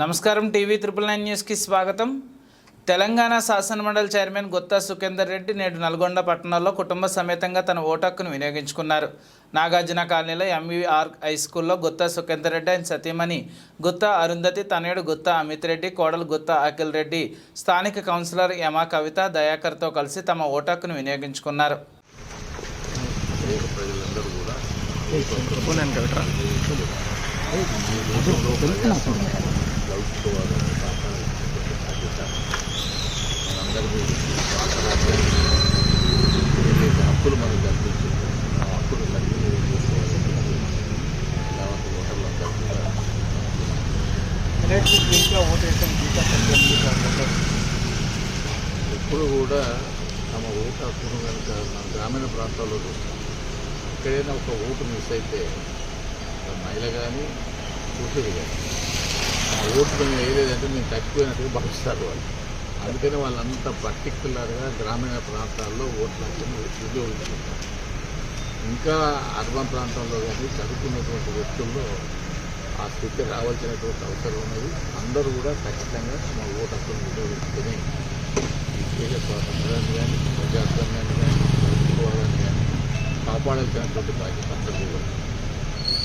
నమస్కారం TV triple nine న్యూస్కి స్వాగతం. తెలంగాణ శాసనమండలి చైర్మన్ గుత్తా సుఖేందర్ రెడ్డి నేడు నల్గొండ పట్టణంలో కుటుంబ సమేతంగా తన ఓటక్కును వినియోగించుకున్నారు. నాగార్జున కాలనీలో ఎంవీఆర్ హై స్కూల్లో గుత్తా సుఖేందర్ రెడ్డి ఆయన సతీమణి గుత్తా అరుంధతి తనయుడు గుత్తా అమిత్ రెడ్డి కోడలు గుత్తా అఖిల్ రెడ్డి స్థానిక కౌన్సిలర్ యమా కవిత దయాకర్తో కలిసి తమ ఓటక్కును వినియోగించుకున్నారు. ప్రజలందరూ కూడా గౌరవించుకోవాలని కాపాడాల్సినటువంటి ఏదైతే హక్కులు మనకు కల్పించిందో ఆ హక్కులు సద్వినియోగం కూడా ఎప్పుడు కూడా తమ ఓటు హక్కును కనుక మన గ్రామీణ ప్రాంతాల్లో చూస్తాం. ఎక్కడైనా ఒక ఓటు మిస్ అయితే మహిళ కానీ పురుషుడు కానీ ఓటు మేము వేయలేదంటే మేము చచ్చిపోయినట్టుగా భావిస్తారు వాళ్ళు. అందుకని వాళ్ళంతా పర్టికులర్గా గ్రామీణ ప్రాంతాల్లో ఓట్ల హక్కును ఇంకా అర్బన్ ప్రాంతాల్లో కానీ చదువుకున్నటువంటి వ్యక్తుల్లో ఆ స్థితి రావాల్సినటువంటి అవసరం ఉన్నది. అందరూ కూడా ఖచ్చితంగా తమ ఓటు హక్కును వినియోగించుకొని దేశ స్వాతంత్రాన్ని కానీ ప్రజాస్వామ్యాన్ని కానీ కానీ కాపాడాల్సినటువంటి బాధ్యత అందరికీ కూడా.